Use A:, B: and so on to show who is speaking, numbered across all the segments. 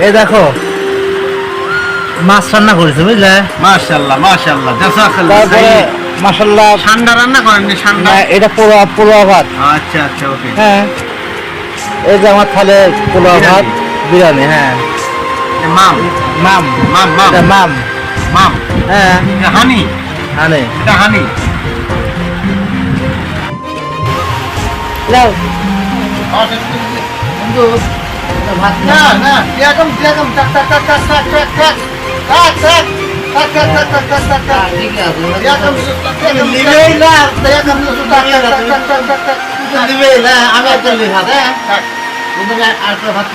A: এই দেখো মাছ রান্না করেছে বুঝলে?
B: মাশাআল্লাহ মাশাআল্লাহ জাযাকাল্লাহ
A: তারপরে মাসাল্লাহ
B: ঠান্ডা রান্না করেন নি ঠান্ডা
A: এটা পোলা পোলা ভাত।
B: আচ্ছা আচ্ছা ওকে।
A: হ্যাঁ। এই যে আমার থালে পোলা ভাত বিরিয়ানি হ্যাঁ।
B: মাম।
A: মাম।
B: মাম মাম।
A: মাম।
B: মাম।
A: হ্যাঁ।
B: এটা হানি।
A: আনে
B: এটা হানি।
A: লাও
B: না না এরকম এরকম টাক টাক টাক টাক টাক টাক টাক টাক টাক
A: আমি একটা লেখা হ্যাঁ
B: টাক
A: তুমি আর তো ভাত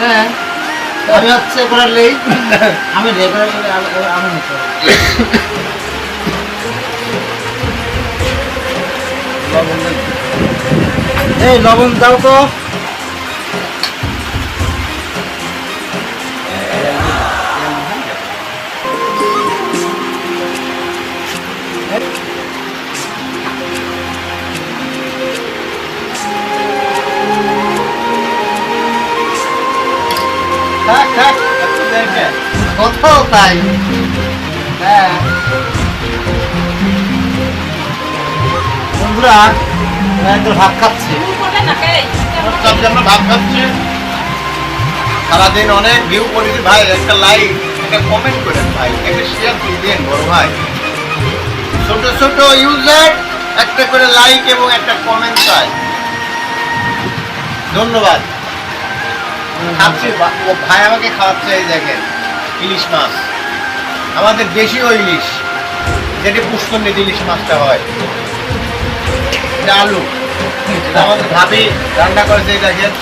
A: হ্যাঁ আমি হচ্ছে করে লেই আমি রেগুলার আমি নিতে এই লবণ দাও তো
B: টাক টাক দেখে
A: কোথাও তাই হ্যাঁ বন্ধুরা একটু ভাত খাচ্ছি।
B: আমরা ভাত খাচ্ছি সারাদিন অনেক ভিউ করেছি ভাই, একটা লাইক একটা কমেন্ট করেন ভাই, একটা শেয়ার দিয়ে দেন বড় ভাই। ছোট ছোট ইউজার একটা করে লাইক এবং একটা কমেন্ট চাই। ধন্যবাদ। খাচ্ছি ভাই আমাকে খাওয়াচ্ছে, এই দেখেন, ইলিশ মাছ। আমাদের দেশীয় ইলিশ, যেটি পুষ্করণীতে ইলিশ মাছটা হয়। এটা আলু। আমাদের ভাবি রান্না করেছে, এই দেখেন।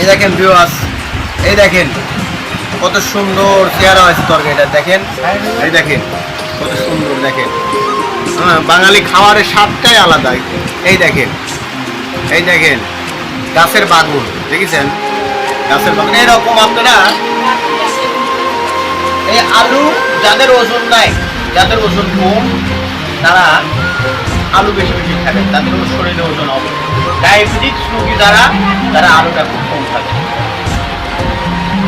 B: এই দেখেন ভিউয়ার্স এই দেখেন কত সুন্দর চেহারা হয়েছে তরকারিটা দেখেন। এই দেখেন কত সুন্দর, দেখেন। হ্যাঁ বাঙালি খাবারের স্বাদটাই আলাদা। এই দেখেন এই দেখেন, গাছের বাগুন, দেখেছেন? গাছের বাগুন, এরকম আপনারা এই আলু যাদের ওজন নাই, যাদের ওজন কম, তারা আলু বেশি বেশি খাবেন তাদের শরীরে ওজন হবে ডায়াবেটিক্স রোগী যারা, তারা আলুটা খুব কম খাবে।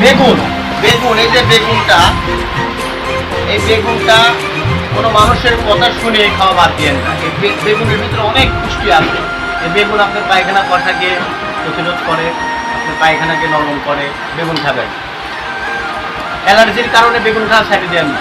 B: বেগুন বেগুন, এই যে বেগুনটা, এই বেগুনটা কোনো মানুষের কথা শুনে খাওয়া বাদ দিয়ে না। এই বেগুনের ভিতরে অনেক পুষ্টি আছে। এই বেগুন আপনার পায়খানা কষাকে প্রতিরোধ করে, আপনার পায়খানাকে নরম করে, বেগুন খাবেন। অ্যালার্জির কারণে বেগুন খাওয়া ছাড়িয়ে দেন না।